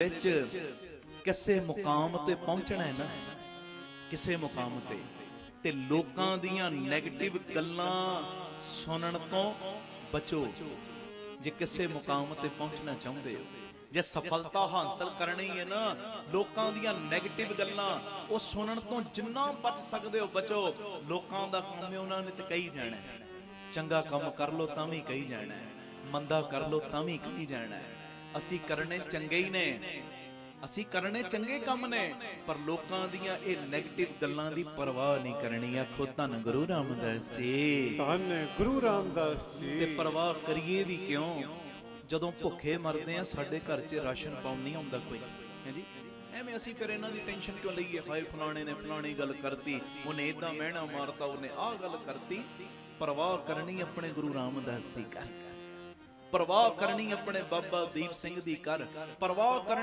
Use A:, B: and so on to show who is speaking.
A: ਵਿੱਚ ਕਿਸੇ ਮੁਕਾਮ ਤੇ ਪਹੁੰਚਣਾ ਹੈ ਨਾ, ਕਿਸੇ ਮੁਕਾਮ ਤੇ ਤੇ ਲੋਕਾਂ ਦੀਆਂ 네ਗੇਟਿਵ ਗੱਲਾਂ ਸੁਣਨ ਤੋਂ ਬਚੋ। ਜੇ ਕਿਸੇ ਮੁਕਾਮ ਤੇ ਪਹੁੰਚਣਾ ਚਾਹੁੰਦੇ ਹੋ, ਜੇ ਸਫਲਤਾ ਹਾਸਲ ਕਰਨੀ ਹੈ ਨਾ, ਲੋਕਾਂ ਦੀਆਂ 네ਗੇਟਿਵ ਗੱਲਾਂ ਉਹ ਸੁਣਨ ਤੋਂ ਜਿੰਨਾ ਬਚ ਸਕਦੇ ਹੋ, ਬਚੋ। ਲੋਕਾਂ ਦਾ ਕੰਮ ਹੈ, ਉਹਨਾਂ ਨੇ ਤੇ ਕਹੀ ਜਾਣਾ ਚੰਗਾ ਕੰਮ ਕਰ ਲੋ ਤਾਂ ਵੀ ਕਹੀ ਜਾਣਾ ਮੰਦਾ ਕਰ ਲੋ ਤਾਂ ਵੀ ਕਹੀ ਜਾਣਾ ਅਸੀਂ ਕਰਨੇ ਚੰਗੇ ਹੀ ਨੇ। ਅਸੀਂ ਕਰਨੇ ਚੰਗੇ ਕੰਮ ਨੇ ਪਰ ਲੋਕਾਂ ਦੀਆਂ ਇਹ 네ਗੇਟਿਵ ਗੱਲਾਂ ਦੀ ਪਰਵਾਹ ਨਹੀਂ ਕਰਨੀ। ਆਖੋ ਧੰਨ ਗੁਰੂ ਰਾਮਦਾਸ ਜੀ।
B: ਧੰਨ ਗੁਰੂ ਰਾਮਦਾਸ
A: ਤੇ
B: ਜੀ
A: ਪਰਵਾਹ ਕਰੀਏ ਵੀ ਕਿਉਂ? ਜਦੋਂ ਭੁੱਖੇ ਮਰਦੇ ਆ ਸਾਡੇ ਘਰ 'ਚ ਰਾਸ਼ਨ ਪਾਉਣ ਨਹੀਂ ਆਉਂਦਾ ਕੋਈ। ਹਾਂਜੀ? ਐਵੇਂ ਅਸੀਂ ਫਿਰ ਇਹਨਾਂ ਦੀ ਟੈਨਸ਼ਨ ਕਿਉਂ ਲਈਏ? ਹਾਏ ਫਲਾਣੇ ਨੇ ਫਲਾਣੀ ਗੱਲ ਕਰਤੀ। ਉਹਨੇ ਇਦਾਂ ਮਹਿਣਾ ਮਾਰਤਾ ਉਹਨੇ ਆਹ ਗੱਲ ਕਰਤੀ। ਪਰਵਾਹ ਕਰਨੀ ਆਪਣੇ ਗੁਰੂ ਰਾਮਦਾਸ ਦੀ ਕਰ ਪਰਵਾਹ ਕਰਨੀ ਆਪਣੇ ਬਾਬਾ ਦੀਪ ਸਿੰਘ ਦੀ ਕਰ ਪਰਵਾਹ ਕਰਨੀ